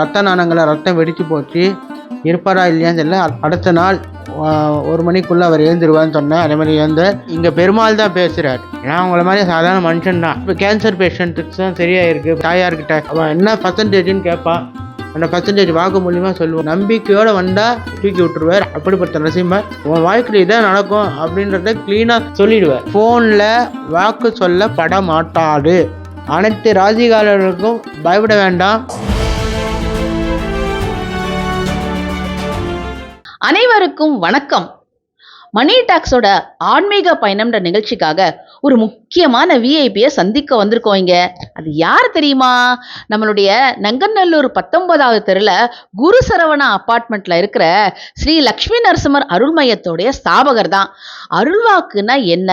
ரத்த நாணங்களை ரத்தம் வெடித்து போச்சு. இருப்பாரா இல்லையான்னு தெரியல. அடுத்த நாள் ஒரு மணிக்குள்ள அவர் எழுந்துருவான்னு சொன்னேன் அதே மாதிரி எழுந்த இங்கே பெருமாள் தான் பேசுகிறார் நான் அவங்கள மாதிரி சாதாரண மனுஷன் தான். இப்போ கேன்சர் பேஷண்ட்டுக்கு தான் சரியாயிருக்கு. தாயார்கிட்ட அவன் என்ன பர்சன்டேஜ்னு கேட்பான். அந்த பர்சன்டேஜ் வாக்கு மூலியமாக சொல்லுவோம் நம்பிக்கையோடு வந்தால் தூக்கி விட்டுருவார். அப்படிப்பட்ட நரசிம்மர் உன் வாழ்க்கையில் இதான் நடக்கும் அப்படின்றத க்ளீனாக சொல்லிடுவார். ஃபோனில் வாக்கு சொல்ல பட மாட்டாது. அனைத்து ராசிகாரர்களுக்கும் பயப்பட வேண்டாம். அனைவருக்கும் வணக்கம். மணி டாக்ஸோட ஆன்மீக பயணம்ன்ற நிகழ்ச்சிக்காக ஒரு முக்கியமான விஐபியை சந்திக்க வந்திருக்கோம் இங்க. அது யார் தெரியுமா? நம்மளுடைய நங்கநல்லூர் பத்தொன்பதாவது தெருல குரு சரவணா அப்பார்ட்மெண்ட்ல இருக்கிற ஸ்ரீ லக்ஷ்மி நரசிம்மர் அருள்மயத்தோடைய ஸ்தாபகர் தான். அருள்வாக்குன்னா என்ன?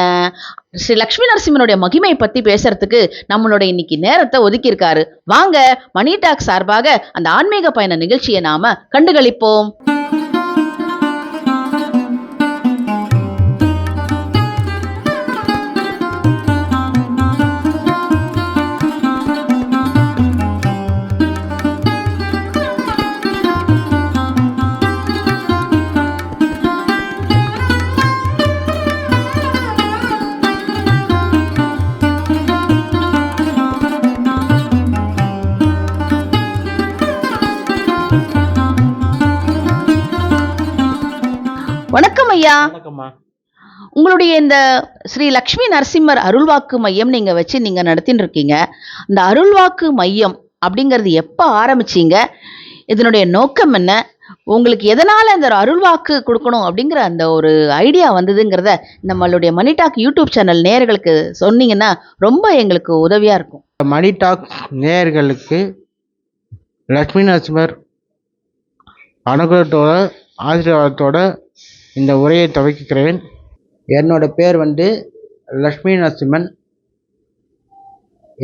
ஸ்ரீ லக்ஷ்மி நரசிம்மனுடைய மகிமை பத்தி பேசுறதுக்கு நம்மளோட இன்னைக்கு நேரத்தை ஒதுக்கியிருக்காரு. வாங்க மணி டாக் சார்பாக அந்த ஆன்மீக பயண நிகழ்ச்சியை நாம கண்டுகளிப்போம். ஐயா. உங்களுடைய இந்த ஸ்ரீ லக்ஷ்மி நரசிம்மர் அருள்வாக்கு மையம் நீங்க வச்சு நீங்க நடத்தின்னு இருக்கீங்க. இந்த அருள்வாக்கு மையம் அப்படிங்கிறது எப்போ ஆரம்பிச்சீங்க? இதனுடைய நோக்கம் என்ன? உங்களுக்கு எதனால இந்த அருள்வாக்கு கொடுக்கணும் அப்படிங்கிற அந்த ஒரு ஐடியா வந்ததுங்கிறத நம்மளுடைய மணிடாக் யூடியூப் சேனல் நேயர்களுக்கு சொன்னீங்கன்னா ரொம்ப எங்களுக்கு உதவியா இருக்கும். மணி டாக் நேயர்களுக்கு லக்ஷ்மி நரசிம்மர் அனுகிரகத்தோட ஆசீர்வாதத்தோட இந்த உரையை துவக்கிக்கிறேன். என்னோட பேர் வந்து லக்ஷ்மி நரசிம்மன்.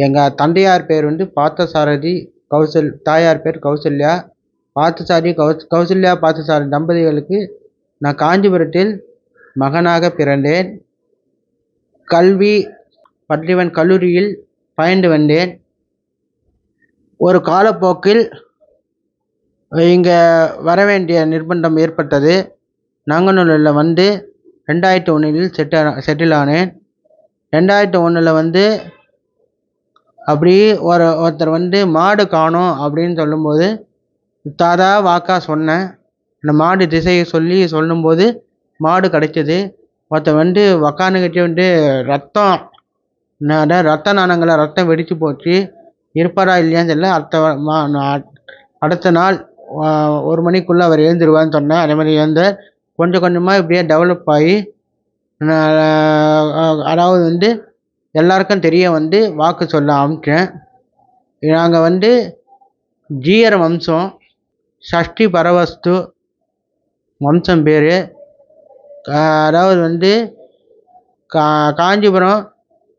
எங்கள் தந்தையார் பேர் வந்து பார்த்தசாரதி கௌசல் தாயார் பேர் கௌசல்யா. பார்த்தசாரி கௌஸ் கௌசல்யா பார்த்தசாரதி தம்பதிகளுக்கு நான் காஞ்சிபுரத்தில் மகனாக பிறந்தேன். கல்வி பள்ளிவன் கல்லூரியில் பயின்று வந்தேன். ஒரு காலப்போக்கில் இங்கே வர வேண்டிய நிர்பந்தம் ஏற்பட்டது. நாங்கநல்லூரில் வந்து ரெண்டாயிரத்தி ஒன்றில் செட்டில் செட்டில் ஆனேன் ரெண்டாயிரத்தி ஒன்றில் வந்து அப்படி ஒரு ஒருத்தர் வந்து மாடு காணும் அப்படின்னு சொல்லும்போது தாதா வாக்கா சொன்னேன். அந்த மாடு திசையை சொல்லி சொல்லும்போது மாடு கிடைச்சிது. ஒருத்தர் வந்து உக்காந்துக்கிட்டே வந்து ரத்தம் நான் ரத்த நாணங்களை ரத்தம் வெடித்து போச்சு. இருப்பாரா இல்லையான்னு தெரியல. அடுத்த மா- அடுத்த நாள் ஒரு மணிக்குள்ளே அவர் எழுந்துருவான்னு சொன்னேன். அதே மாதிரி எழுந்தார் கொஞ்சம் கொஞ்சமாக இப்படியே டெவலப் ஆகி அதாவது வந்து எல்லாருக்கும் தெரிய வந்து வாக்கு சொல்ல ஆரம்பிக்கிறேன். நாங்கள் வந்து ஜீயர் வம்சம் சஷ்டி பரவஸ்து வம்சம் பேர். அதாவது வந்து கா காஞ்சிபுரம்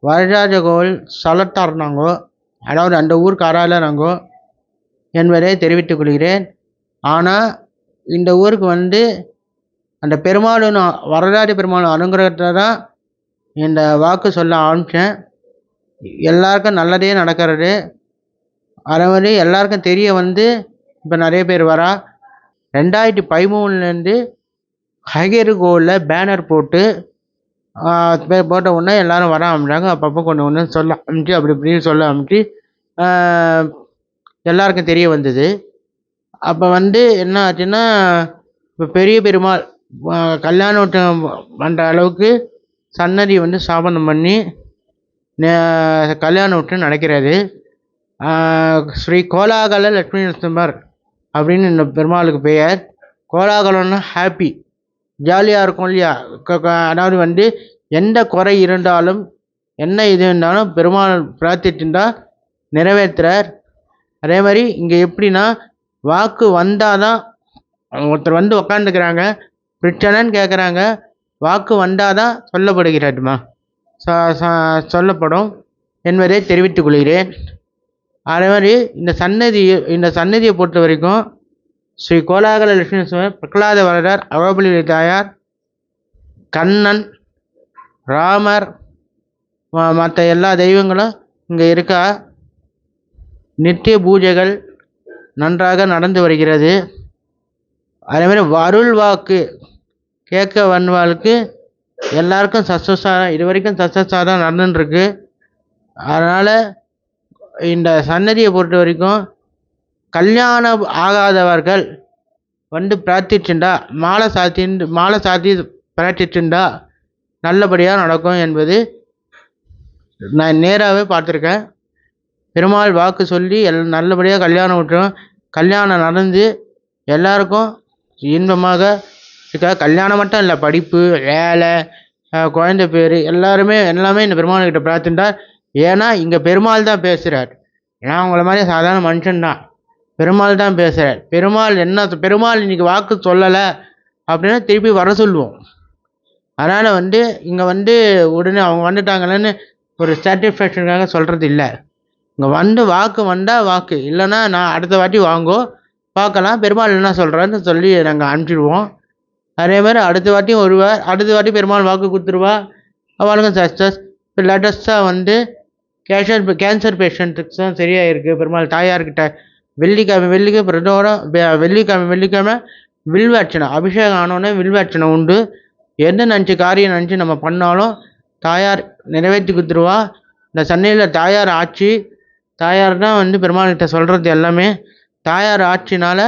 வரராஜ கோவில் சலத்தார் நாங்கோ அதாவது அந்த ஊருக்காரால நாங்கோ என்பதை தெரிவித்துக் கொள்கிறேன். ஆனால் இந்த ஊருக்கு வந்து அந்த பெருமாளும் வரலாறு பெருமாள் அனுகிரகத்தை தான் இந்த வாக்கு சொல்ல ஆரம்பித்தேன் எல்லாருக்கும் நல்லதே நடக்கிறது. அதே மாதிரி எல்லாருக்கும் தெரிய வந்து இப்போ நிறைய பேர் வரா. ரெண்டாயிரத்தி பதிமூணுலேருந்து ஹைகேரு கோவிலில் பேனர் போட்டு போட்ட உடனே எல்லாரும் வர ஆரம்பிச்சாங்க. அப்பப்போ கொஞ்சம் ஒன்று சொல்ல ஆரம்பிச்சு அப்படி இப்படின்னு சொல்ல ஆரம்பிச்சு எல்லாருக்கும் தெரிய வந்தது. அப்போ வந்து என்ன ஆச்சுன்னா இப்போ பெரிய பெருமாள் கல்யாணம் பண்ணுற அளவுக்கு சன்னதி வந்து ஸ்தாபனம் பண்ணி கல்யாணம் கல்யாண விட்டு நடக்கிறது ஸ்ரீ கோலாகல லட்சுமி நரசிம்மர் அப்படின்னு இந்த பெருமாளுக்கு பெயர். கோலாகலம்னா ஹாப்பி ஜாலியாக இருக்கும் இல்லையா? அதாவது வந்து எந்த குறை இருந்தாலும் என்ன இது இருந்தாலும் பெருமாள் பிரார்த்திச்சுட்டா நிறைவேற்றுறார். அதே மாதிரி இங்கே எப்படின்னா வாக்கு வந்தால் தான் ஒருத்தர் வந்து உக்காந்துக்கிறாங்க. பிரச்சனைன்னு கேட்குறாங்க வாக்கு வந்தால் தான் சொல்லப்படுகிறதுமா? ச- சொல்லப்படும் என்பதை தெரிவித்துக் கொள்கிறேன். அதே மாதிரி இந்த சன்னதி இந்த சன்னதியை பொறுத்த வரைக்கும் ஸ்ரீ கோலாகல லட்சுமி பிரகலாத வரதர் அவபலி தாயார் கண்ணன் ராமர் மற்ற எல்லா தெய்வங்களும் இங்கே இருக்கா? நித்திய பூஜைகள் நன்றாக நடந்து வருகிறது. அதேமாதிரி அருள் வாக்கு கேட்க வந்தவாளுக்கு எல்லாருக்கும் சக்ஸஸாக இது வரைக்கும் சக்ஸஸாக தான் நடந்துட்டுருக்கு அதனால் இந்த சன்னதியை பொறுத்த வரைக்கும் கல்யாணம் ஆகாதவர்கள் வந்து பிரார்த்திச்சுண்டா மாலை சாத்தி மாலை சாத்தி பிரார்த்திச்சுண்டா நல்லபடியாக நடக்கும் என்பது நான் நேராகவே பார்த்துருக்கேன். பெருமாள் வாக்கு சொல்லி எல் நல்லபடியாக கல்யாணம் விட்டுரும். கல்யாணம் நடந்து எல்லாருக்கும் இன்பமாக இதுக்காக கல்யாணம் மட்டும் இல்லை படிப்பு வேலை குழந்த குழந்தை பேர் எல்லாருமே எல்லாமே இந்த பெருமாள்கிட்ட பிரார்த்திண்டா ஏன்னா இங்கே பெருமாள் தான் பேசுகிறார் ஏன்னா உங்களை மாதிரி சாதாரண மனுஷன்தான் பெருமாள் தான் பேசுகிறார் பெருமாள் என்ன பெருமாள் இன்னைக்கு வாக்கு சொல்லலை அப்படின்னா திருப்பி வர சொல்லுவோம். அதனால் வந்து இங்கே வந்து உடனே அவங்க வந்துட்டாங்களேன்னு ஒரு சாட்டிஸ்ஃபேக்ஷனுக்காக சொல்கிறது இல்லை. இங்கே வந்து வாக்கு வந்தால் வாக்கு. இல்லைன்னா நான் அடுத்த வாட்டி வாங்கோ பார்க்கலாம். பெருமாள் என்ன சொல்கிறான்னு சொல்லி நாங்கள் அனுப்பிச்சிடுவோம். அதே மாதிரி அடுத்த வாட்டியும் வருவார். அடுத்த வாட்டி பெருமாள் வாக்கு கொடுத்துருவா. அவளுக்கும் சக்ஸஸ் இப்போ லேட்டஸ்ட்டாக வந்து கேஷர் கேன்சர் பேஷண்ட்டுக்கு தான் சரியாக இருக்குது பெருமாள் தாயார்கிட்ட வெள்ளிக்கிழமை வெள்ளிக்கிழமை பிரதோரம் வெள்ளிக்கிழமை வெள்ளிக்கிழமை வில்வாட்சனை அபிஷேகம் ஆனோடனே வில்வார்ச்சனை உண்டு. எந்த நினச்சி காரியம் நினச்சி நம்ம பண்ணாலும் தாயார் நிறைவேற்றி கொடுத்துருவா. இந்த சென்னையில் தாயார் ஆட்சி. தாயார் தான் வந்து பெருமாள்கிட்ட சொல்கிறது எல்லாமே. தாயார் ஆட்சினால்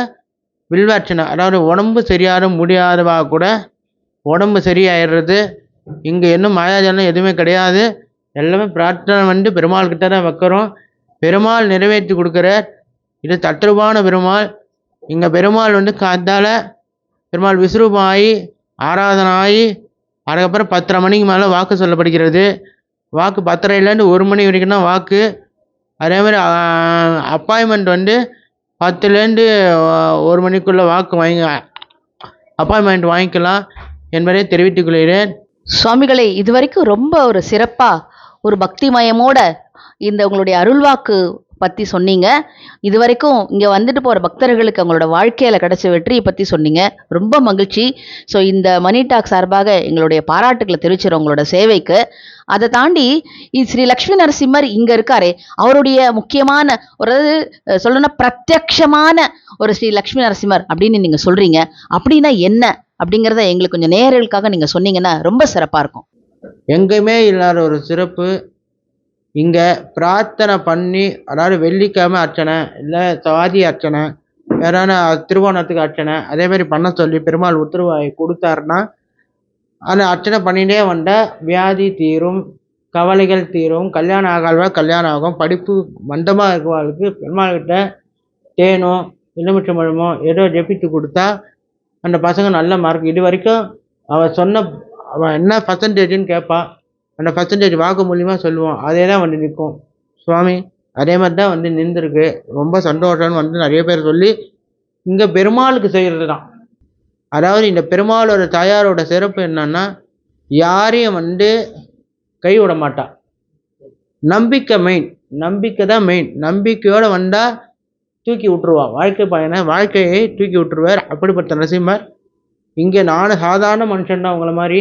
வில்வாட்சினா அதாவது உடம்பு சரியாக முடியாதவா கூட உடம்பு சரியாயிடுறது. இங்கே இன்னும் மாயாஜலம் எதுவுமே கிடையாது. எல்லாமே பிரார்த்தனை வந்து பெருமாள்கிட்ட தான் வைக்கிறோம். பெருமாள் நிறைவேற்றி கொடுக்குறார் இது தத்ரூபான பெருமாள். இங்கே பெருமாள் வந்து காத்தால பெருமாள் விஸ்வரூபமாகி ஆராதனை ஆகி அதுக்கப்புறம் பத்தரை மணிக்கு மேலே வாக்கு சொல்லப்படுகிறது. வாக்கு பத்தரைலேருந்து ஒரு மணி வரைக்கும் தான் வாக்கு. அதே மாதிரி அப்பாயின்மெண்ட் வந்து பத்துலேருந்து ஒரு மணிக்குள்ளே வாக்கு வாங்கி அப்பாயின்மெண்ட் வாங்கிக்கலாம் என்பதை தெரிவித்துக் கொள்கிறேன். சுவாமிகளை இதுவரைக்கும் ரொம்ப ஒரு சிறப்பாக ஒரு பக்திமயமோட இந்த உங்களுடைய அருள்வாக்கு பற்றி சொன்னீங்க. இதுவரைக்கும் இங்கே வந்துட்டு போகிற பக்தர்களுக்கு அவங்களோட வாழ்க்கையில் கிடைச்ச வெற்றியை பற்றி சொன்னீங்க. ரொம்ப மகிழ்ச்சி. ஸோ இந்த மணி டாக் சார்பாக எங்களுடைய பாராட்டுகளை தெரிவிச்சிடும் உங்களோட சேவைக்கு. அதை தாண்டி ஸ்ரீ லக்ஷ்மி நரசிம்மர் இங்கே இருக்காரே. அவருடைய முக்கியமான ஒரு அஹ், சொல்லணும்னா பிரத்யக்ஷமான ஒரு ஸ்ரீ லக்ஷ்மி நரசிம்மர் அப்படின்னு நீங்கள் சொல்கிறீங்க அப்படின்னா என்ன? அப்படிங்கிறத எங்களுக்கு கொஞ்சம் நேர்களுக்காக நீங்கள் சொன்னீங்கன்னா ரொம்ப சிறப்பாக இருக்கும். எங்கேயுமே இல்லாத ஒரு சிறப்பு இங்கே பிரார்த்தனை பண்ணி அதாவது வெள்ளிக்கிழமை அர்ச்சனை இல்லை சவாதி அர்ச்சனை வேறான திருவோணத்துக்கு அர்ச்சனை அதே மாதிரி பண்ண சொல்லி பெருமாள் உத்தரவாய் கொடுத்தாருன்னா அந்த அர்ச்சனை பண்ணிகிட்டே வந்தால் வியாதி தீரும் கவலைகள் தீரும் கல்யாணம் ஆகாதவா கல்யாணம் ஆகும் படிப்பு மந்தமாக இருக்கிறவங்களுக்கு பெருமாள்கிட்ட தேனோ எலுமிச்சம்பழமோ ஏதோ ஜெபித்து கொடுத்தா அந்த பசங்க நல்ல மார்க் இது வரைக்கும் அவள் சொன்ன அவன் என்ன பர்சன்டேஜ்னு கேட்பான் அந்த பர்சன்டேஜ் வாக்கு மூலியமாக சொல்லுவோம். அதே தான் வந்து நிற்கும் சுவாமி அதே மாதிரி தான் வந்து நின்றுருக்கு. ரொம்ப சந்தோஷம்னு வந்து நிறைய பேர் சொல்லி இங்கே பெருமாளுக்கு செய்கிறது தான் அதாவது இந்த பெருமாளோட தாயாரோட சிறப்பு என்னன்னா யாரையும் வந்து கை விட மாட்டா. நம்பிக்கை மெயின் நம்பிக்கை தான் மெயின் நம்பிக்கையோடு வந்தால் தூக்கி விட்டுருவா. வாழ்க்கை பயனை வாழ்க்கையை தூக்கி விட்டுருவார். அப்படிப்பட்ட நரசிம்மர் இங்கே நானும் சாதாரண மனுஷன் தான் உங்களை மாதிரி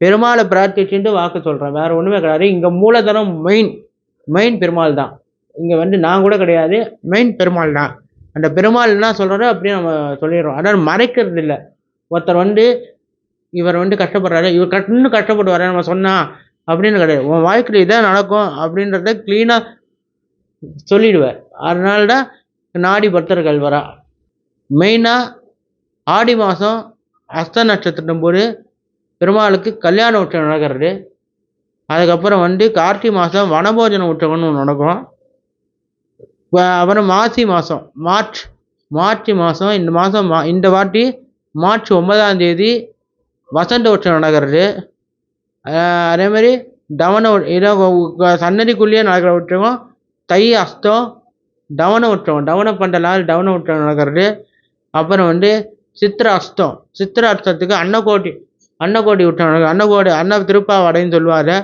பெருமாளை பிரார்த்திச்சுட்டு வாக்கு சொல்கிறேன் வேறு ஒன்றுமே கிடையாது. இங்கே மூலதனம் மெயின் மெயின் பெருமாள் தான். இங்கே வந்து நான் கூட கிடையாது. மெயின் பெருமாள் தான். அந்த பெருமாள் என்ன சொல்கிறாரோ அப்படியே நம்ம சொல்லிடுறோம். அதாவது மறைக்கிறது இல்லை. ஒருத்தர் வந்து இவர் வந்து கஷ்டப்படுறாரு. இவர் கஷ்ட இன்னும் கஷ்டப்படுவாரு. நம்ம சொன்னால் அப்படின்னு கிடையாது. உன் வாழ்க்கையில் இதான் நடக்கும் அப்படின்றத க்ளீனாக சொல்லிடுவேன் அதனால தான் நாடி பக்தர்கள் வரா. மெயினாக ஆடி மாதம் அஸ்த நட்சத்திரம் போது பெருமாளுக்கு கல்யாண உற்சவம் நடக்கிறது. அதுக்கப்புறம் வந்து கார்த்திகை மாதம் வனபோஜன உற்சவம்னு ஒன்று நடக்கும். அப்புறம் மாசி மாதம் மார்ச் மார்ச் மாதம் இந்த மாதம் மா இந்த வாட்டி மார்ச் ஒன்பதாம் தேதி வசந்த உற்சவம் நடக்கிறது. அதேமாதிரி தவன உ- சன்னதிக்குள்ளேயே நடக்கிற உற்சவம் தை அஸ்தம் தவன உற்சவம் தவன பண்டலால் தவன உற்சவம் நடக்கிறது. அப்புறம் வந்து சித்திர அஸ்தம் சித்திர அஸ்தத்துக்கு அன்னக்கோட்டி அன்னக்கோடி உற்சவம் நடக்கும் அன்னக்கோடி அன்ன திருப்பாவாடைன்னு சொல்லுவார்.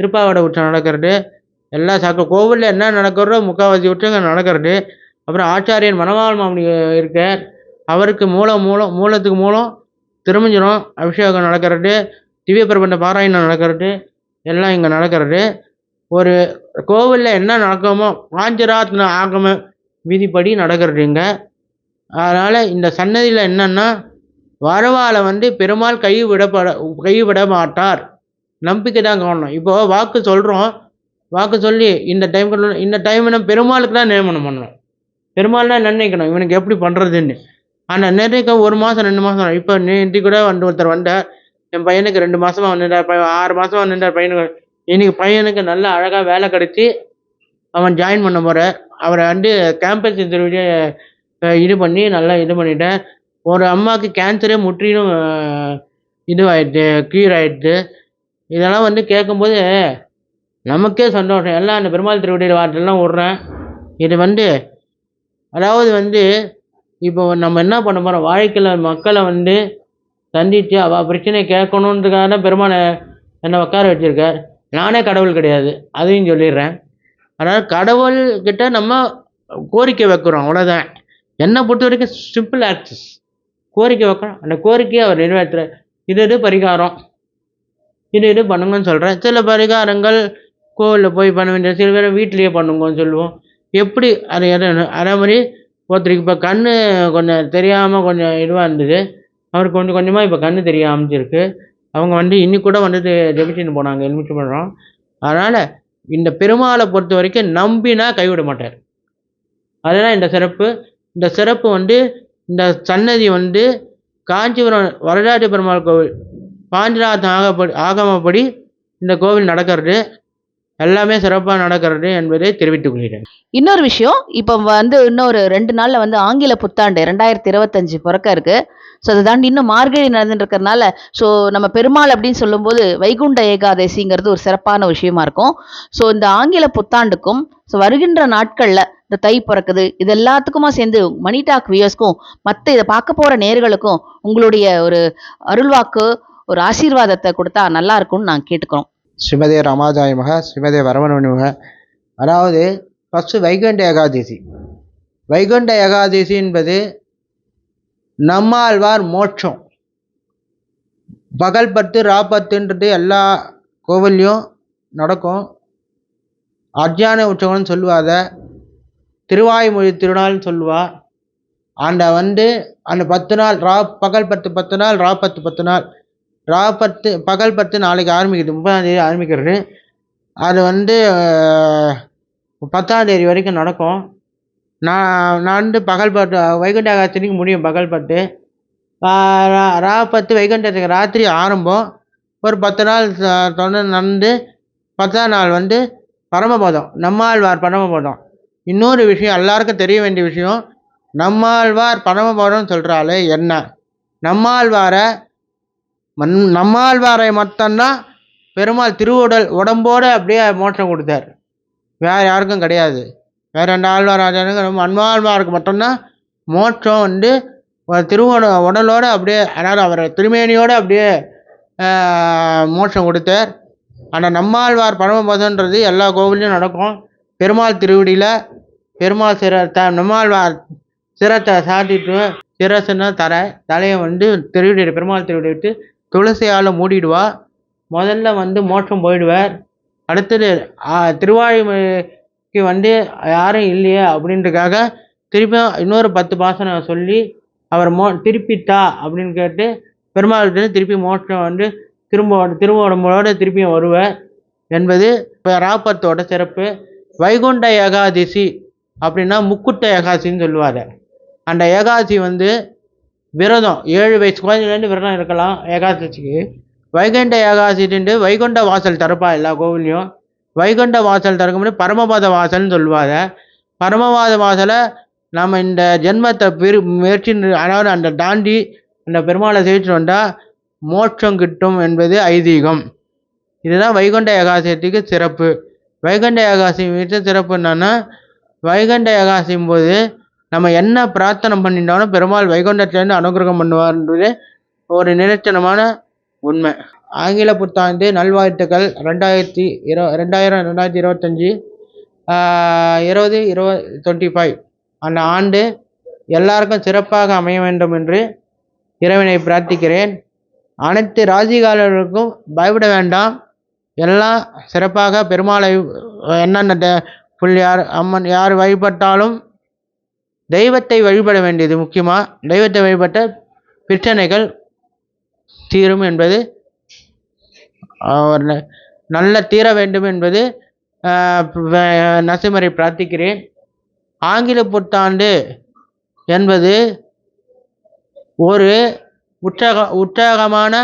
திருப்பாவடை உற்சவம் நடக்கிறது. எல்லா சக்க கோவிலில் என்ன நடக்கிறதோ முக்கால்வாசி உற்சவங்கள் நடக்கிறது. அப்புறம் ஆச்சாரியன் மணவாள் மாமணி இருக்கார் அவருக்கு மூலம் மூலம் மூலத்துக்கு மூலம் திருமஞ்சனம் அபிஷேகம் நடக்கிறது. திவ்ய பிரபந்த பாராயணம் நடக்கிறது. எல்லாம் இங்கே நடக்கிறது. ஒரு கோவிலில் என்ன நடக்கமோ பாஞ்சராத்ன ஆகம விதிப்படி நடக்கிறதுங்க அதனால் இந்த சன்னதியில் என்னென்னா வரவால் வந்து பெருமாள் கைவிடப்பட கைவிட மாட்டார் நம்பிக்கை தான் காரணம் இப்போது வாக்கு சொல்கிறோம் வாக்கு சொல்லி இந்த டைம் இந்த டைம் பெருமாளுக்கு தான் நியமனம் பண்ணணும் பெருமாள் தான் நிர்ணயிக்கணும் இவனுக்கு எப்படி பண்ணுறதுன்னு ஆனால் நிர்ணயிக்க ஒரு மாதம் ரெண்டு மாதம் இப்போ நேற்று கூட வந்து ஒருத்தர் வந்தார் என் பையனுக்கு ரெண்டு மாதமாக வந்துட்டார் பையன் ஆறு மாதமாக வந்துட்டார் பையனுக்கு. இன்னைக்கு பையனுக்கு நல்ல அழகாக வேலை கிடைச்சி அவன் ஜாயின் பண்ண போகிற அவரை வந்து கேம்பஸ் இன்டர்வியூ இது பண்ணி நல்லா இது பண்ணிட்டேன். ஒரு அம்மாவுக்கு கேன்சரே முற்றிலும் இதுவாகிடுது இதுவாயிடுச்சு க்யூர் இதெல்லாம் வந்து கேட்கும்போது நமக்கே சந்தோஷம். எல்லாம் அந்த பெருமாள் திருவடியில் வார்த்தைலாம் விட்றேன். இது வந்து அதாவது வந்து இப்போ நம்ம என்ன பண்ண போகிறோம் வாழ்க்கையில் மக்களை வந்து சந்தித்து அவள் பிரச்சனை கேட்கணுன்றதுக்காக தான் பெருமாளை என்னை உட்கார வச்சுருக்கார். நானே கடவுள் கிடையாது. அதையும் சொல்லிடுறேன். அதனால் கடவுள்கிட்ட நம்ம கோரிக்கை வைக்கிறோம். அவ்வளோதான் என்னை பொறுத்த வரைக்கும் சிம்பிள் ஆக்சஸ் கோரிக்கை வைக்கணும். அந்த கோரிக்கையை அவர் நிறைவேற்றுறார் இது இது பரிகாரம். இது இது பண்ணுங்கன்னு சொல்கிறேன் சில பரிகாரங்கள் கோவிலில் போய் பண்ண வேண்டிய சில பேர் வீட்லேயே பண்ணுங்கன்னு சொல்லுவோம். எப்படி அது எது அதே மாதிரி ஒருத்தருக்கு இப்போ கண் கொஞ்சம் தெரியாமல் கொஞ்சம் இதுவாக இருந்தது. அவருக்கு கொஞ்சம் கொஞ்சமாக இப்போ கண் தெரிய ஆரம்பிச்சிருக்கு அவங்க வந்து இன்னி கூட வந்து ஜெபிச்சுன்னு போனாங்க எலுமிச்சு பண்ணுறோம் அதனால் இந்த பெருமாளை பொறுத்த வரைக்கும் நம்பினா கைவிட மாட்டார். அதுதான் இந்த சிறப்பு. இந்த சிறப்பு வந்து இந்த சன்னதி வந்து காஞ்சிபுரம் வரலாற்று பெருமாள் கோவில் பாஞ்சிநாதன் ஆகப்படி ஆகமப்படி இந்த கோவில் நடக்கிறது. எல்லாமே சிறப்பாக நடக்கிறது என்பதை தெரிவித்துக் கொள்கிறேன். இன்னொரு விஷயம் இப்போ வந்து இன்னொரு ரெண்டு நாளில் வந்து ஆங்கில புத்தாண்டு ரெண்டாயிரத்தி இருபத்தஞ்சு பிறக்க இருக்கு. ஸோ அதை தாண்டி இன்னும் மார்கழி நடந்துட்டு இருக்கிறனால ஸோ நம்ம பெருமாள் அப்படின்னு சொல்லும்போது வைகுண்ட ஏகாதசிங்கிறது ஒரு சிறப்பான விஷயமா இருக்கும். ஸோ இந்த ஆங்கில புத்தாண்டுக்கும் ஸோ வருகின்ற நாட்களில் இந்த தை பிறக்குது. இது எல்லாத்துக்குமா சேர்ந்து மணி டாக் வியர்ஸ்க்கும் மற்ற இதை பார்க்க போற நேர்களுக்கும் உங்களுடைய ஒரு அருள்வாக்கு ஒரு ஆசீர்வாதத்தை கொடுத்தா நல்லா இருக்கும்னு நான் கேட்டுக்கிறோம். ஸ்ரீமதே ராமாஜாய மக ஸ்ரீமதே வரவணி மக அதாவது ஃபஸ்ட்டு வைகுண்ட ஏகாதசி. வைகுண்ட ஏகாதசி என்பது நம்மாழ்வார் மோட்சம். பகல் பத்து ரா பத்துன்றது எல்லா கோவில்லையும் நடக்கும். அஜான உற்சவம்னு சொல்லுவாத திருவாய்மொழி திருநாள்னு சொல்லுவா. அந்த வந்து அந்த பத்து நாள் ரா பகல் பத்து பத்து நாள் ரா பத்து பத்து நாள். ரா பத்து பகல் பத்து நாளைக்கு ஆரம்பிக்குது முப்பதாம் தேதி ஆரம்பிக்கிறது. அது வந்து பத்தாந்தேதி பத்தாம் தேதி வரைக்கும் நடக்கும். நான் நான் வந்து பகல் பட்டு வைகுண்ட ஏகாதசிக்கு முடியும் பகல் பட்டு ரா- பத்து வைகுண்டத்துக்கு ராத்திரி ஆரம்பம். ஒரு பத்து நாள் தொடர்ந்து நடந்து பத்தாம் நாள் வந்து பரமபதம். நம்மாழ்வார் பரமபதம். இன்னொரு விஷயம் எல்லாருக்கும் தெரிய வேண்டிய விஷயம் நம்மாழ்வார் பரமபதம் சொல்கிறாலே என்ன? நம்மாழ்வாரை மண் நம்மாழ்வாரை மட்டும்தான் பெருமாள் திருவுடல் உடம்போடு அப்படியே மோட்சம் கொடுத்தார். வேறு யாருக்கும் கிடையாது. வேறு ரெண்டு ஆழ்வாராஜனுக்கு நம்ம அன்பாழ்வாருக்கு மட்டும்தான் மோட்சம் வந்து ஒரு திருவோட உடலோடு அப்படியே அதாவது அவர் திருமேனியோடு அப்படியே மோட்சம் கொடுத்தார். ஆனால் நம்மாழ்வார் பரமபதன்றது எல்லா கோவிலையும் நடக்கும். பெருமாள் திருவடியில் பெருமாள் சிரத்தை த நம்மாழ்வார் சிரத்தை சாட்டிட்டு சிரசுன்னா தலை தலையை வந்து திருவிடி பெருமாள் திருவிடி விட்டு துளசியால் மூடிடுவா. முதல்ல வந்து மோட்சம் போயிடுவார். அடுத்தது ஆ, வந்து யாரும் இல்லையே அப்படின்றதுக்காக திருப்பியும் இன்னொரு பத்து பாசனம் சொல்லி அவர் மோ திருப்பித்தா அப்படின்னு கேட்டு பெருமாள்கிட்ட திருப்பி மோட்சம் வந்து திரும்ப திரும்ப உடம்போட திருப்பியும் வருவார். என்பது இப்போ ராப்பத்தோட சிறப்பு. வைகுண்ட ஏகாதசி அப்படின்னா முக்குட்ட ஏகாசின்னு சொல்லுவார் அந்த ஏகாசி வந்து விரதம் ஏழு வயசு குழந்தைலேருந்து விரதம் இருக்கலாம் ஏகாதசிக்கு. வைகுண்ட ஏகாசிட்டு வைகுண்ட வாசல் திறப்பா எல்லா கோவிலையும் வைகுண்ட வாசல் திறக்க முடியும் பரமபாத வாசல்னு சொல்லுவாங்க. பரமபாத வாசலை நம்ம இந்த ஜென்மத்தை பெரு முயற்சி அதாவது அந்த தாண்டி அந்த பெருமாளை செய்து வந்தால் மோட்சம் கிட்டும் என்பது ஐதீகம். இதுதான் வைகுண்ட ஏகாசியத்துக்கு சிறப்பு. வைகுண்ட ஏகாசி வீட்டு சிறப்பு என்னன்னா வைகுண்ட ஏகாதசியும் போது நம்ம என்ன பிரார்த்தனை பண்ணிட்டோம்னா பெருமாள் வைகுண்டத்திலேருந்து அனுகிரகம் பண்ணுவார்ன்றது ஒரு நிரச்சனமான உண்மை. ஆங்கில புத்தாண்டு நல்வாழ்த்துக்கள் ரெண்டாயிரத்தி இரு ரெண்டாயிரம் ரெண்டாயிரத்தி இருபத்தஞ்சி இருபது இருபது டுவெண்ட்டி ஃபைவ் அந்த ஆண்டு எல்லாருக்கும் சிறப்பாக அமைய வேண்டும் என்று இறைவனை பிரார்த்திக்கிறேன். அனைத்து ராசிகாரர்களுக்கும் பயப்பட வேண்டாம். எல்லாம் சிறப்பாக பெருமாளை என்னென்ன பிள்ளையார் அம்மன் யார் வழிபட்டாலும் தெய்வத்தை வழிபட வேண்டியது முக்கியமாக தெய்வத்தை வழிபட்ட பிரச்சனைகள் தீரும் என்பது ஆஹ், நல்ல தீர வேண்டும் என்பது நசுமரை பிரார்த்திக்கிறேன். ஆங்கில புத்தாண்டு என்பது ஒரு உற்சாக உற்சாகமான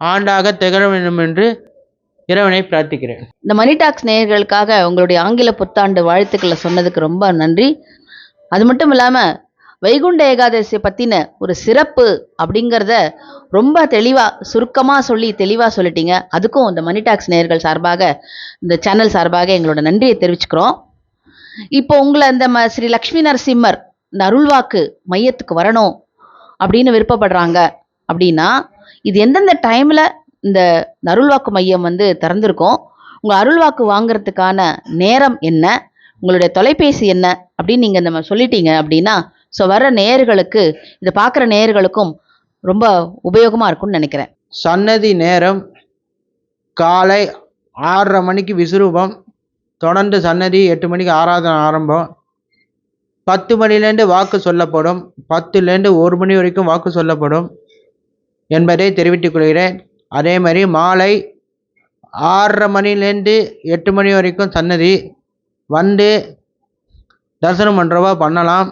ஆண்டாக திகழ வேண்டும் என்று இறைவனை பிரார்த்திக்கிறேன். இந்த மணி டாக்ஸ் நேயர்களுக்காக உங்களுடைய ஆங்கில புத்தாண்டு வாழ்த்துக்களை சொன்னதுக்கு ரொம்ப நன்றி. அது மட்டும் இல்லாமல் வைகுண்ட ஏகாதசியை பற்றின ஒரு சிறப்பு அப்படிங்கிறத ரொம்ப தெளிவாக சுருக்கமாக சொல்லி தெளிவாக சொல்லிட்டீங்க. அதுக்கும் இந்த மணி டாக்ஸ் நேயர்கள் சார்பாக இந்த சேனல் சார்பாக எங்களோட நன்றியை தெரிவிச்சுக்கிறோம். இப்போ உங்களை இந்த ம ஸ்ரீ லக்ஷ்மி நரசிம்மர் இந்த அருள்வாக்கு மையத்துக்கு வரணும் அப்படின்னு விருப்பப்படுறாங்க அப்படின்னா இது எந்தெந்த டைமில் இந்த அருள்வாக்கு மையம் வந்து திறந்திருக்கோம். உங்கள் அருள்வாக்கு வாங்குறதுக்கான நேரம் என்ன? உங்களுடைய தொலைபேசி என்ன? அப்படின்னு நீங்கள் நம்ம சொல்லிட்டீங்க அப்படின்னா ஸோ வர நேயர்களுக்கு இதை பார்க்குற நேயர்களுக்கும் ரொம்ப உபயோகமாக இருக்கும்னு நினைக்கிறேன். சன்னதி நேரம் காலை ஆறரை மணிக்கு விசுரூபம். தொடர்ந்து சன்னதி எட்டு மணிக்கு ஆராதனை ஆரம்பம். பத்து மணிலேருந்து வாக்கு சொல்லப்படும். பத்துலேருந்து ஒரு மணி வரைக்கும் வாக்கு சொல்லப்படும் என்பதை தெரிவித்துக் கொள்கிறேன். அதே மாதிரி மாலை ஆறரை மணிலேருந்து எட்டு மணி வரைக்கும் சன்னதி. வந்து தரிசனம் பண்ணுறவா பண்ணலாம்.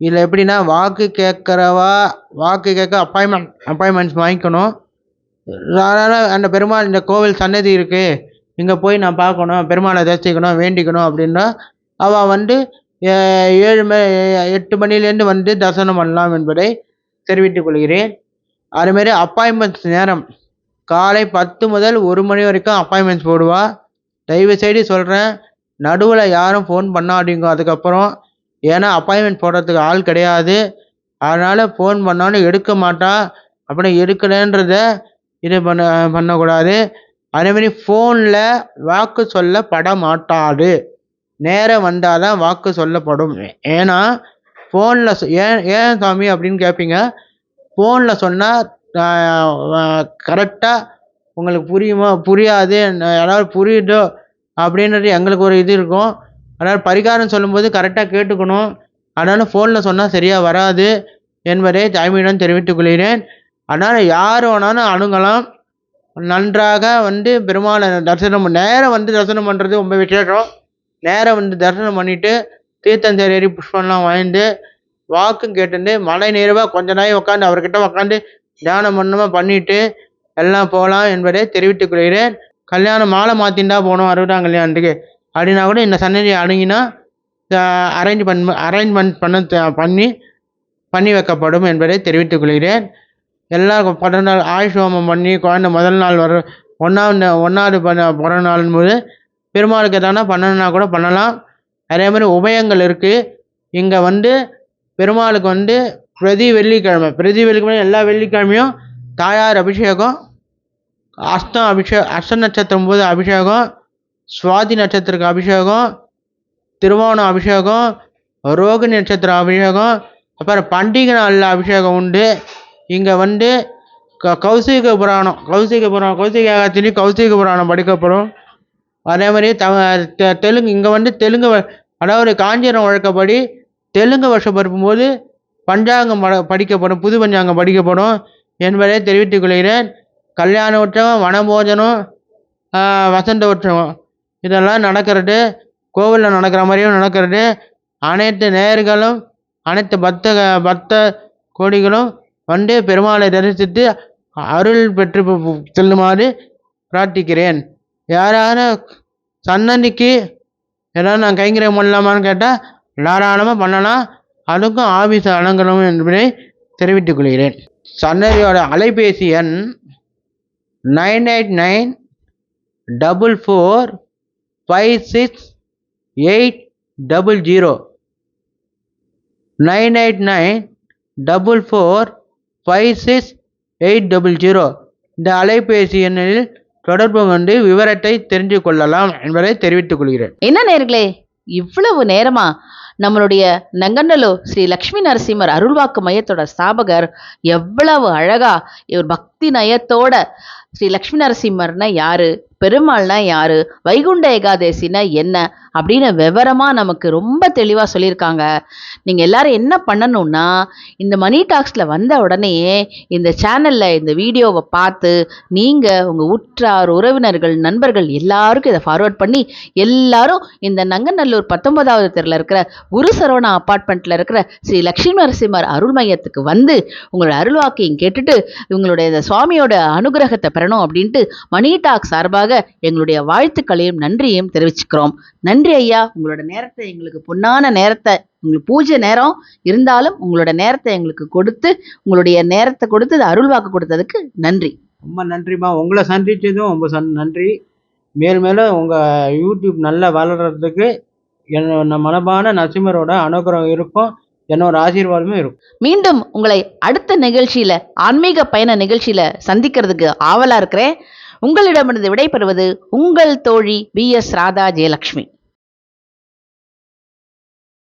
இதில் எப்படின்னா வாக்கு கேட்குறவா வாக்கு கேட்க அப்பாயின்மெண்ட் அப்பாயின்மெண்ட்ஸ் வாங்கிக்கணும். அதனால் அந்த பெருமாள் இந்த கோவில் சன்னதி இருக்குது இங்கே போய் நான் பார்க்கணும் பெருமாளை தரிசிக்கணும் வேண்டிக்கணும் அப்படின்னா அவள் வந்து ஏழு ம எட்டு மணிலேருந்து வந்து தரிசனம் பண்ணலாம் என்பதை தெரிவித்துக் கொள்கிறேன். அதுமாரி அப்பாயின்மெண்ட்ஸ் நேரம். காலை பத்து முதல் ஒரு மணி வரைக்கும் அப்பாயின்மெண்ட்ஸ் போடுவா. தயவு செய்து சொல்கிறேன் நடுவில் யாரும் ஃபோன் பண்ணாதீங்க. அதுக்கப்புறம் ஏன்னா அப்பாயின்மெண்ட் போடுறதுக்கு ஆள் கிடையாது. அதனால் ஃபோன் பண்ணாலும் எடுக்க மாட்டா. அப்படி எடுக்கலைன்றத இது பண்ண பண்ணக்கூடாது. அதேமாரி ஃபோனில் வாக்கு சொல்லப்பட மாட்டாது நேரம் வந்தால் தான் வாக்கு சொல்லப்படும். ஏன்னா ஃபோனில் ஏன் ஏன் சாமி அப்படின்னு கேட்பீங்க ஃபோனில் சொன்னால் கரெக்டாக உங்களுக்கு புரியுமா? புரியாது. யாராவது புரியுதோ அப்படின்றது எங்களுக்கு ஒரு இது இருக்கும். அதனால் பரிகாரம் சொல்லும்போது கரெக்டாக கேட்டுக்கணும். அதனால் ஃபோனில் சொன்னால் சரியாக வராது என்பதை தாய்மையிடம் தெரிவித்துக் கொள்கிறேன். அதனால் யார் வேணாலும் அணுகலாம். நன்றாக வந்து பெருமாளை தரிசனம் நேரம் வந்து தரிசனம் பண்ணுறது ரொம்ப விசேஷம். நேரம் வந்து தரிசனம் பண்ணிவிட்டு தீர்த்தஞ்சேரி புஷ்பம்லாம் வாங்கிட்டு வாக்கும் கேட்டுட்டு மழை நேரவாக கொஞ்ச நேரம் உட்காந்து அவர்கிட்ட உட்காந்து தியானம் பண்ணமா பண்ணிட்டு எல்லாம் போகலாம் என்பதை தெரிவித்துக் கொள்கிறேன். கல்யாணம் மாலை மாற்றிண்டா போகணும் அறுபதாம் கல்யாணத்துக்கு. அப்படின்னா கூட இந்த சன்னதியை அணுகினா அரேஞ்ச் பண்ண அரேஞ்ச்மெண்ட் பண்ண பண்ணி பண்ணி வைக்கப்படும் என்பதை தெரிவித்துக் கொள்கிறேன். எல்லாம் பிறந்த நாள் ஆயுஷ் ஹோமம் பண்ணி குழந்தை முதல் நாள் வர ஒன்றாவது ஒன்றாவது பண்ண பிறந்த நாள் போது பெருமாளுக்கு எதனா பண்ணணும்னா கூட பண்ணலாம். அதே மாதிரி உபயங்கள் இருக்குது இங்கே வந்து பெருமாளுக்கு வந்து பிரதி வெள்ளிக்கிழமை. பிரதி வெள்ளிக்கிழமை எல்லா வெள்ளிக்கிழமையும் தாயார் அபிஷேகம் அஸ்தம் அபிஷேக அஸ்த நட்சத்திரம் போது அபிஷேகம் சுவாதி நட்சத்திரக்கு அபிஷேகம் திருவோணம் அபிஷேகம் ரோகிணி நட்சத்திரம் அபிஷேகம் அப்புறம் பண்டிகை நாளில் அபிஷேகம் உண்டு. இங்கே வந்து க கௌசிக புராணம். கௌசிக புராணம் கௌசிக ஏகாதசி கௌசிக புராணம் படிக்கப்படும். அதே மாதிரி த தெ- தெலுங்கு இங்கே வந்து தெலுங்கு வ- அதாவது காஞ்சிரம் வழக்கப்படி தெலுங்கு வருஷம் பருப்பும்போது பஞ்சாங்கம் பட படிக்கப்படும் புது பஞ்சாங்கம் படிக்கப்படும் என்பதை தெரிவித்துக் கொள்கிறேன். கல்யாண உற்சவம் வனபோஜனம் வசந்த உற்சவம் இதெல்லாம் நடக்கிறது. கோவிலில் நடக்கிற மாதிரியும் நடக்கிறது. அனைத்து நேர்களும் அனைத்து பக்த பக்த கோடிகளும் வந்து பெருமாளை தரிசித்து அருள் பெற்று செல்லுமாறு பிரார்த்திக்கிறேன். யாராவது சன்னதிக்கு ஏதாவது நான் கைங்கரியம் பண்ணலாமான்னு கேட்டால் தாராளமாக பண்ணலாம். அதுக்கும் ஆபீஸ் அலங்கணம் என்பதை தெரிவித்துக் கொள்கிறேன். சன்னதியோட அலைபேசி எண் nine eight nine double four five six eight double zero. Nine eight nine double four five six eight double zero. இந்த அலைபேசி எண்ணில் தொடர்பு கொண்டு விவரத்தை தெரிந்து கொள்ளலாம் என்பதை தெரிவித்துக் கொள்கிறேன். என்ன நேர்களே இவ்வளவு நேரமா நம்மளுடைய நங்கநல்லூர் ஸ்ரீ லக்ஷ்மி நரசிம்மர் அருள்வாக்கு மையத்தோட ஸ்தாபகர் எவ்வளவு அழகா இவர் பக்தி நயத்தோட ஸ்ரீ லக்ஷ்மி நரசிம்மர்னா யாரு? பெருமாள்னா யாரு? வைகுண்ட ஏகாதேசினா என்ன? அப்படின்னு விவரமாக நமக்கு ரொம்ப தெளிவாக சொல்லியிருக்காங்க. நீங்கள் எல்லாரும் என்ன பண்ணணும்னா இந்த மணி டாக்ஸில் வந்த உடனே இந்த சேனலில் இந்த வீடியோவை பார்த்து நீங்கள் உங்கள் உற்றார் உறவினர்கள் நண்பர்கள் எல்லாருக்கும் இதை ஃபார்வர்ட் பண்ணி எல்லாரும் இந்த நங்கநல்லூர் பத்தொன்பதாவது தெருவில் இருக்கிற குரு சரவணா அப்பார்ட்மெண்ட்டில் இருக்கிற ஸ்ரீ லக்ஷ்மி நரசிம்மர் அருள் மையத்துக்கு வந்து உங்களோட அருள்வாக்கையும் கேட்டுட்டு உங்களுடைய இந்த சுவாமியோட அனுகிரகத்தை பெறணும் அப்படின்ட்டு மணி டாக் சார்பாக எங்களுடைய வாழ்த்துக்களையும் நன்றியையும் தெரிவிச்சுக்கிறோம். நன்றி. ஐயா. உங்களோட நேரத்தை எங்களுக்கு பொன்னான நேரத்தை உங்களுக்கு பூஜை நேரம் இருந்தாலும் உங்களோட நேரத்தை எங்களுக்கு கொடுத்து உங்களுடைய நேரத்தை கொடுத்து இது அருள்வாக்கு கொடுத்ததுக்கு நன்றி. ரொம்ப நன்றிம்மா. உங்களை சந்திச்சதும் ரொம்ப சந் நன்றி. மேல் மேலும் உங்கள் யூடியூப் நல்லா வளர்கிறதுக்கு என்னோட மனமான நரசிம்மரோட அனுகிரகம் இருக்கும். என்னோட ஆசீர்வாதமும் இருக்கும். மீண்டும் உங்களை அடுத்த நிகழ்ச்சியில ஆன்மீக பயண நிகழ்ச்சியில சந்திக்கிறதுக்கு ஆவலா இருக்கிறேன். உங்களிடமிருந்து விடைபெறுவது உங்கள் தோழி பி எஸ் ராதா ஜெயலட்சுமி